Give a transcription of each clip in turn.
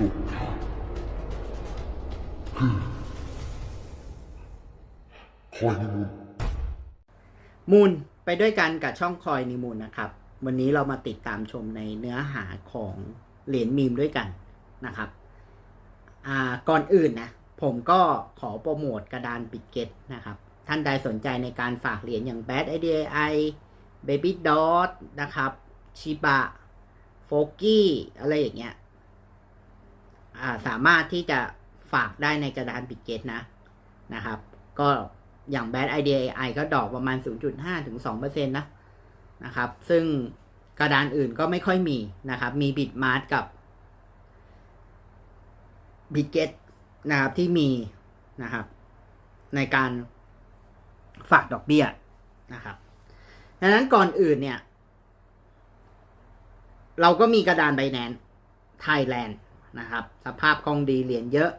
สุดคือคอยนิมูลมูลไปด้วยกันกับช่องคอยนิมูลนะครับ วันนี้เรามาติดตามชมในเนื้อหาของเหรียญมีมด้วยกันนะครับก่อนอื่นนะผมก็ขอโปรโมทกระดานบิ g เก็ตนะครับ ท่านใดสนใจในการฝากเหรียญอย่าง Bad IDI Baby Dot นะครับชิบะโฟกี้อะไรอย่างเงี้ย สามารถที่จะฝากได้ในกระดานบิ g เกตนะนะครับ ก็อย่าง Bad IDI ก็ดอกประมาณ 0.5ถึง2%นะนะครับ ซึ่งกระดานอื่นก็ไม่ค่อยมีนะครับ มีบิดมาร์กับบิ g เก็ตนะครับที่มีนะครับ ในการฝากดอกเบี้ยนะครับดังนั้นก่อนอื่นเนี่ย เราก็มีกระดานไบแนนไทยแลนด์ นะครับ สภาพคล่องดีเหรียญเยอะ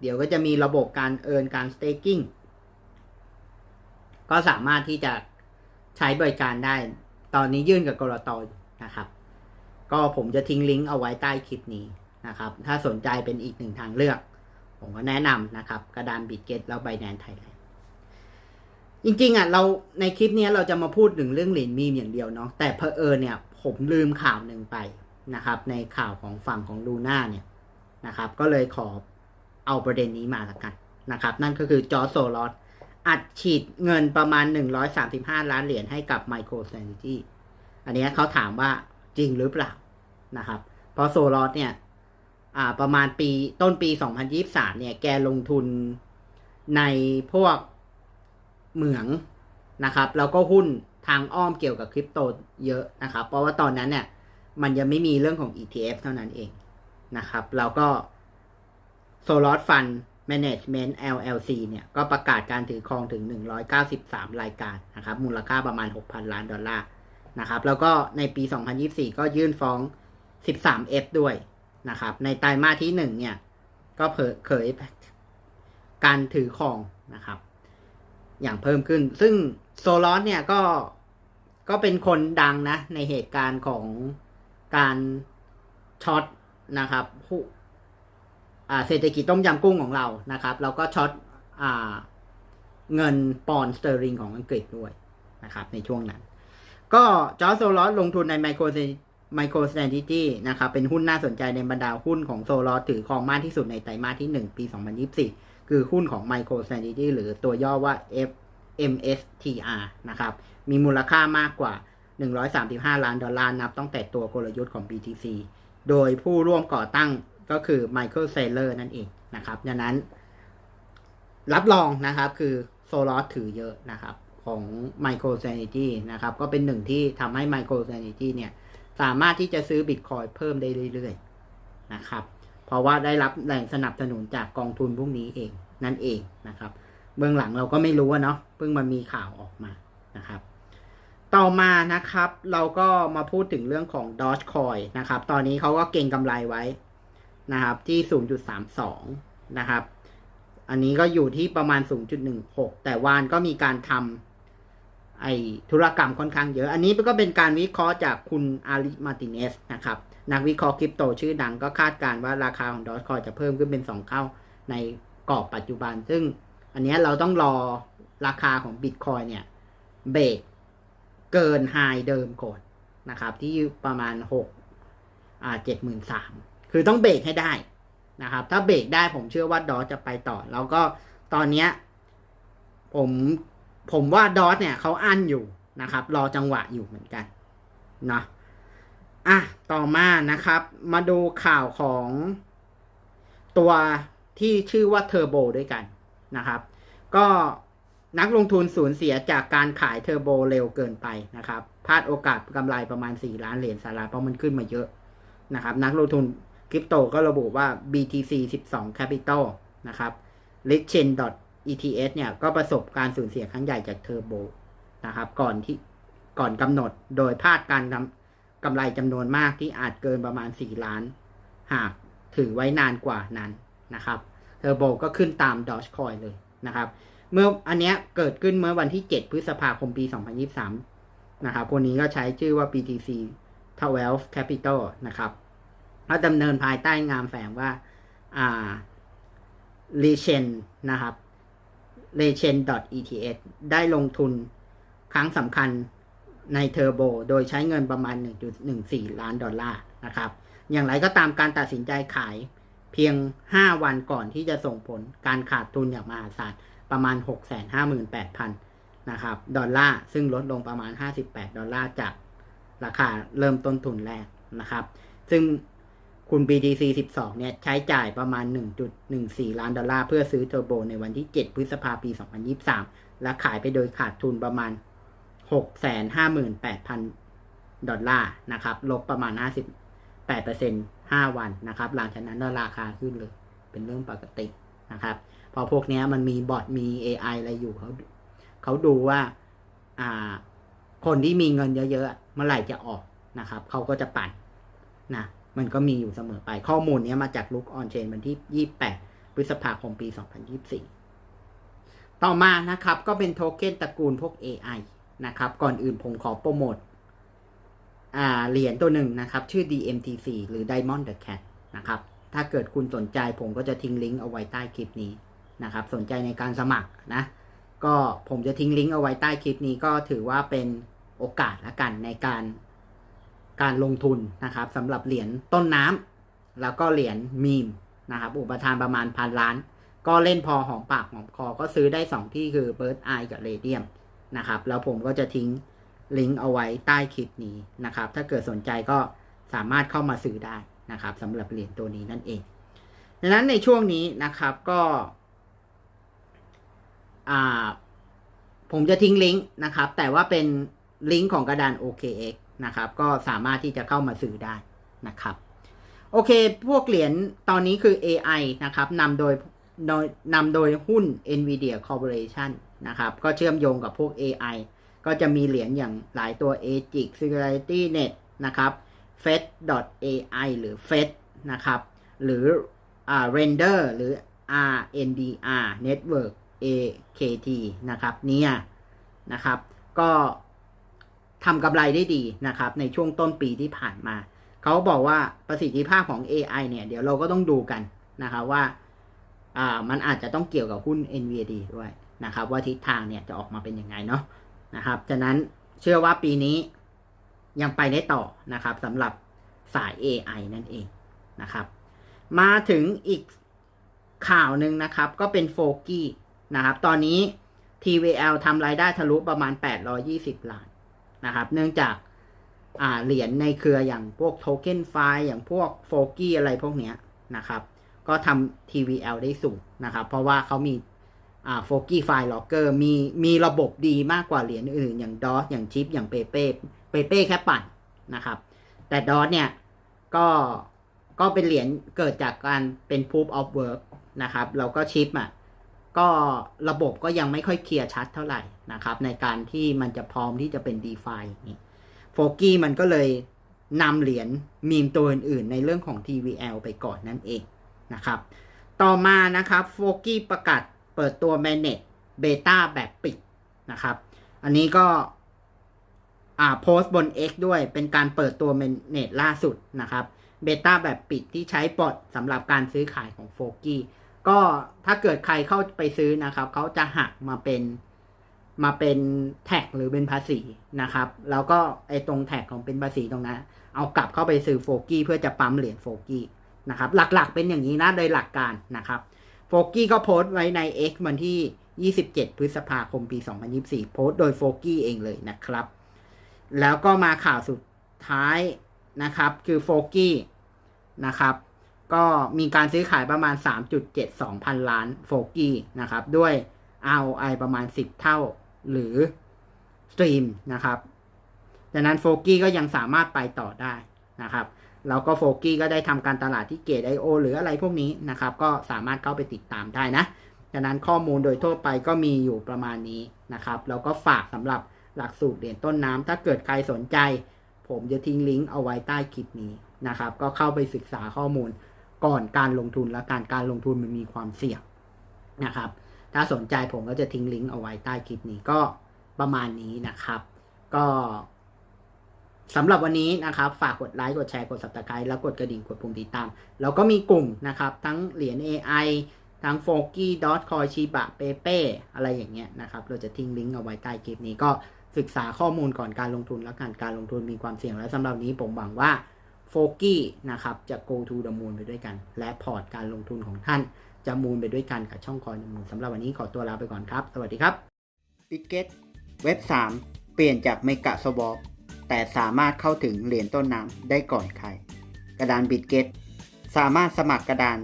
เดี๋ยวก็จะมีระบบการเอินการสเต k กิ้งก็สามารถที่จะใช้บริการได้ ตอนนี้ยื่นกับกรตอยู่นะครับ ก็ผมจะทิ้งลิงก์เอาไว้ใต้คลิปนี้นะครับ ถ้าสนใจเป็นอีกหนึ่งทางเลือก ผมก็แนะนำนะครับ กระดานบิดเก็ตแล้วไบแนนไทยแลนด์จริงๆอะเราในคลิปนี้เราจะมาพูดถึงเรื่องเหรียญมีมอย่างเดียวเนาะแต่เพอเออเนี่ยผมลืมข่าวหนึ่งไปนะครับ ในข่าวของฝั่งของลูน่าเนี่ย นะครับ ก็เลยขอเอาประเด็นนี้มาละกันนะครับ นั่นก็คือจอร์โซลอสอัดฉีดเงินประมาณ 135 ล้านเหรียญให้กับ Micro s t r a t e g y อันนี้เขาถามว่าจริงหรือเปล่านะครับ เพราะโซลอสเนี่ยประมาณปีต้นปี 2023 เนี่ย แกลงทุนในพวกเหมืองนะครับ แล้วก็หุ้นทางอ้อมเกี่ยวกับคริปโตเยอะนะครับ เพราะว่าตอนนั้นเนี่ย มันยังไม่มีเรื่องของ ETF เท่านั้นเอง นะครับ แล้วก็ s o l o s Fund Management LLC เนี่ย ก็ประกาศการถือครองถึง 193 รายการนะครับ มูลค่าประมาณ 6,000 ล้านดอลลาร์นะครับ แล้วก็ในปี 2024 ก็ยื่นฟ้อง 13F ด้วยนะครับ ในไตรมาสที่หนึ่งเนี่ย ก็เผยการถือครองนะครับ อย่างเพิ่มขึ้น ซึ่งโซลอสเนี่ยก็ก็เป็นคนดังนะ ในเหตุการณ์ของการช็อต นะครับผู้อ่าเศรษฐกิจต้มยำกุ้งของเรานะครับ แล้วก็ช็อตอ่าเงินปอนด์สเตอร์ลิงของอังกฤษด้วยนะครับ ในช่วงนั้น ก็จอร์จโซลอสลงทุนในไมโคร Micro Strategy นะครับ เป็นหุ้นน่าสนใจในบรรดาหุ้นของโซลอถือครองมากที่สุดในไตรมาสที่ 1 ปี 2024 คือหุ้นของ Micro Strategy หรือตัวย่อว่า F MSTR นะครับ มีมูลค่ามากกว่า 135 ล้านดอลลาร์นับตั้งแต่ตัวกลยุทธ์ของ BTC โดยผู้ร่วมก่อตั้งก็คือ Michael Saylor นั่นเองนะครับดังนั้น รับรองนะครับคือโซลอถือเยอะนะครับของ Micro Strategy นะครับก็เป็นหนึ่งที่ทำให้ Micro Strategy เนี่ยสามารถที่จะซื้อบิตคอยเพิ่มได้เรื่อยๆนะครับเพราะว่าได้รับแรงสนับสนุนจากกองทุนพวกนี้เองนั่นเองนะครับเบื้องหลังเราก็ไม่รู้เนาะเพิ่งมามีข่าวออกมานะครับ ต่อมานะครับเราก็มาพูดถึงเรื่องของ Dogecoin นะครับ ตอนนี้เขาก็เก่งกำไรไว้นะครับ ที่ 0.32 นะครับ อันนี้ก็อยู่ที่ประมาณ 0.16 แต่วานก็มีการทำไอธุรกรรมค่อนข้างเยอะ อันนี้ก็เป็นการวิเคราะห์จากคุณอาริมาติเนสนะครับ นักวิเคราะห์คริปโตชื่อดังก็คาดการณ์ว่าราคาของดอทคอยจะเพิ่มขึ้นเป็น 2 เท่าในกรอบปัจจุบัน ซึ่งอันนี้เราต้องรอราคาของบิตคอยเนี่ยเบรก เกินไฮเดิมก่อนนะครับ ที่ประมาณ6อ่า73,000คือต้องเบรกให้ได้นะครับ ถ้าเบรกได้ผมเชื่อว่าดอจะไปต่อ แล้วก็ตอนเนี้ยผมผมว่าดอทเนี่ยเขาอั้นอยู่นะครับ รอจังหวะอยู่เหมือนกันนะอะต่อมานะครับ มาดูข่าวของตัวที่ชื่อว่าเทอร์โบด้วยกันนะครับ ก็ นักลงทุนสูญเสียจากการขายเทอร์โบเร็วเกินไปนะครับพลาดโอกาสกำไรประมาณ 4 ล้านเหรียญสหรัฐเพราะมันขึ้นมาเยอะนะครับ นักลงทุนคริปโตก็ระบุว่า BTC 12 Capital นะครับ l i c h e n ETS เนี่ยก็ประสบการสูญเสียครั้งใหญ่จากเทอร์โบนะครับก่อนที่ก่อนกำหนดโดยพลาดการกำไรจำนวนมากที่อาจเกินประมาณ 4 ล้าน หากถือไว้นานกว่านั้นนะครับเทอร์โบก็ขึ้นตาม Dogecoin เลยนะครับ เมื่ออันเนี้ยเกิดขึ้นเมื่อวันที่ 7 พฤษภาคมปี 2023 นะครับ คนนี้ก็ใช้ชื่อว่า BTC 12 Capital นะครับก็ดำเนินภายใต้งามแฝงว่า อ่า l e c h e n นะครับ l e c h e n eth ได้ลงทุนครั้งสำคัญในเทอร์โบ โดยใช้เงินประมาณ 1.14 ล้านดอลลาร์นะครับ อย่างไรก็ตามการตัดสินใจขายเพียง 5 วันก่อนที่จะส่งผลการขาดทุนอย่างมหาศาล ประมาณ 658,000นะครับดอลลาร์ซึ่งลดลงประมาณ 58 ดอลลาร์จากราคาเริ่มต้นทุนแรกนะครับ ซึ่งคุณ BTC 12 เนี่ย ใช้จ่ายประมาณ 1.14 ล้านดอลลาร์ เพื่อซื้อเทอร์โบในวันที่ 7 พฤษภาปี 2023 และขายไปโดยขาดทุนประมาณ 658,000 ดอลลาร์นะครับ ลบประมาณ 58% 5 วันนะครับ หลังจากนั้นราคาขึ้นเลย เป็นเรื่องปกติ นะครับ พอพวกนี้มันมีบอทมี AI อะไรอยู่เขาเขาดูว่าอ่า คนที่มีเงินเยอะๆเมื่อไหร่จะออกนะครับเขาก็จะปั่นนะมันก็มีอยู่เสมอไปข้อมูลนี้มาจากลุกออนเชนวันที่ 28 พฤษภาคมปี 2024 ต่อมานะครับ ก็เป็นโทเค็นตระกูลพวก AI นะครับ ก่อนอื่นผมขอโปรโมทอ่าเหรียญตัวหนึ่งนะครับ ชื่อ DMTC หรือ Diamond the Cat นะครับ ถ้าเกิดคุณสนใจผมก็จะทิ้งลิงก์เอาไว้ใต้คลิปนี้นะครับ สนใจในการสมัครนะ ก็ผมจะทิ้งลิงก์เอาไว้ใต้คลิปนี้ก็ถือว่าเป็นโอกาสละกันในการการลงทุนนะครับสำหรับเหรียญต้นน้ำแล้วก็เหรียญมีมนะครับ อุปทานประมาณพันล้าน ก็เล่นพอหอมปากหอมคอก็ซื้อได้ 2 ที่คือเบิร์ดไอกับเรเดียมนะครับ แล้วผมก็จะทิ้งลิงก์เอาไว้ใต้คลิปนี้นะครับ ถ้าเกิดสนใจก็สามารถเข้ามาซื้อได้ นะครับสำหรับเหรียญตัวนี้นั่นเองดังนั้นในช่วงนี้นะครับก็ผมจะทิ้งลิงก์นะครับ แต่ว่าเป็นลิงก์ของกระดาน OKX นะครับ ก็สามารถที่จะเข้ามาซื้อได้นะครับ โอเค พวกเหรียญตอนนี้คือ AI นะครับนำโดยโดยนำโดยหุ้น NVIDIA Corporation นะครับ ก็เชื่อมโยงกับพวก AI ก็จะมีเหรียญอย่างหลายตัว AGIC Security Net นะครับ Fed.ai หรือ Fed นะครับ หรืออ่า Render หรือ RNDR Network AKT นะครับเนี่ยนะครับ ก็ทำกำไรได้ดีนะครับ ในช่วงต้นปีที่ผ่านมา เขาบอกว่าประสิทธิภาพของ AI เนี่ย เดี๋ยวเราก็ต้องดูกันนะครับว่าอ่ามันอาจจะต้องเกี่ยวกับหุ้น nvda ด้วยนะครับ ว่าทิศทางเนี่ยจะออกมาเป็นยังไงเนาะนะครับฉะนั้นเชื่อว่าปีนี้ ยังไปได้ต่อนะครับสำหรับสาย AI นั่นเองนะครับ มาถึงอีกข่าวหนึ่งนะครับ ก็เป็นโฟกี้นะครับ ตอนนี้ TVL ทำรายได้ทะลุประมาณ 820 ล้านนะครับ เนื่องจากอ่าเหรียญในเครืออย่างพวกโทเค็นไฟอย่างพวกโฟกี้อะไรพวกเนี้ยนะครับ ก็ทำ TVL ได้สูงนะครับ เพราะว่าเขามี อ่าโฟกี้ไฟล์ล็อกเกอร์มีมีระบบดีมากกว่าเหรียญอื่นอย่างดอสอย่างชิปอย่างเปเป้เปเป้แค่ปั่นนะครับ แต่ดอสเนี่ยก็ก็เป็นเหรียญเกิดจากการเป็น proof of work นะครับแล้วก็ชิปอะก็ระบบก็ยังไม่ค่อยเคลียร์ชัดเท่าไหร่นะครับ ในการที่มันจะพร้อมที่จะเป็น d e f i อย่างนี้โฟกี้มันก็เลยนำเหรียญมีมตัวอื่นๆ ในเรื่องของ TVL ไปก่อนนั่นเองนะครับ ต่อมานะครับโฟกี้ประกาศ เปิดตัว Manage Beta แบบปิดนะครับ อันนี้ก็อ่าโพสต์บน X ด้วยเป็นการเปิดตัว Manage ล่าสุดนะครับเบต้าแบบปิดที่ใช้บอทสำหรับการซื้อขายของโฟกี้ก็ถ้าเกิดใครเข้าไปซื้อนะครับ เขาจะหักมาเป็นมาเป็นแท็กหรือเป็นภาษีนะครับ แล้วก็ไอ้ตรงแท็กของเป็นภาษีตรงนั้น เอากลับเข้าไปซื้อโฟกี้เพื่อจะปั๊มเหรียญโฟกี้นะครับ หลักๆเป็นอย่างนี้นะโดยหลักการนะครับ โฟกี้ก็โพสต์ไว้ใน X วันที่ 27 พฤษภาคมปี 2024 โพสต์โดยโฟกี้เองเลยนะครับ แล้วก็มาข่าวสุดท้ายนะครับ คือโฟกี้นะครับ ก็มีการซื้อขายประมาณ 3.72 พันล้านโฟกี้นะครับ ด้วย ROI ประมาณ 10 เท่าหรือสตรีมนะครับดังนั้นโฟกี้ก็ยังสามารถไปต่อได้นะครับ แล้วก็โฟกี้ก็ได้ทำการตลาดที่เกต IO หรืออะไรพวกนี้นะครับ ก็สามารถเข้าไปติดตามได้นะดังนั้นข้อมูลโดยทั่วไปก็มีอยู่ประมาณนี้นะครับแล้วก็ฝากสำหรับหลักสูตรเหรียญต้นน้ำถ้าเกิดใครสนใจ ผมจะทิ้งลิงก์เอาไว้ใต้คลิปนี้นะครับ ก็เข้าไปศึกษาข้อมูลก่อนการลงทุนและการการลงทุนมันมีความเสี่ยงนะครับ ถ้าสนใจผมก็จะทิ้งลิงก์เอาไว้ใต้คลิปนี้ก็ประมาณนี้นะครับ ก็ สำหรับวันนี้นะครับฝากกดไลค์กดแชร์กด subscribe แล้วกดกระดิ่งกดปุ่มติดตาม แล้วก็มีกลุ่มนะครับ ทั้งเหรียญ AI ทั้ง f o g y d o t c o i Shiba Pepe อะไรอย่างเงี้ยนะครับ เราจะทิ้งลิงก์เอาไว้ใต้คลิปนี้ก็ศึกษาข้อมูลก่อนการลงทุนแล้วกันการลงทุนมีความเสี่ยงและสำหรับนี้ผมหวังว่าโฟกี้นะครับจะ go to the moon ไปด้วยกัน และพอร์ตการลงทุนของท่านจะมูนไปด้วยกันกับช่องคอยนมูลสำหรับวันนี้ขอตัวลาไปก่อนครับ สวัสดีครับ b i t g e t เว็บ 3 เปลี่ยนจากเมกะสวอป แต่สามารถเข้าถึงเหรียญต้นน้ำได้ก่อนใคร กระดานบิดเกตสามารถสมัครกระดาน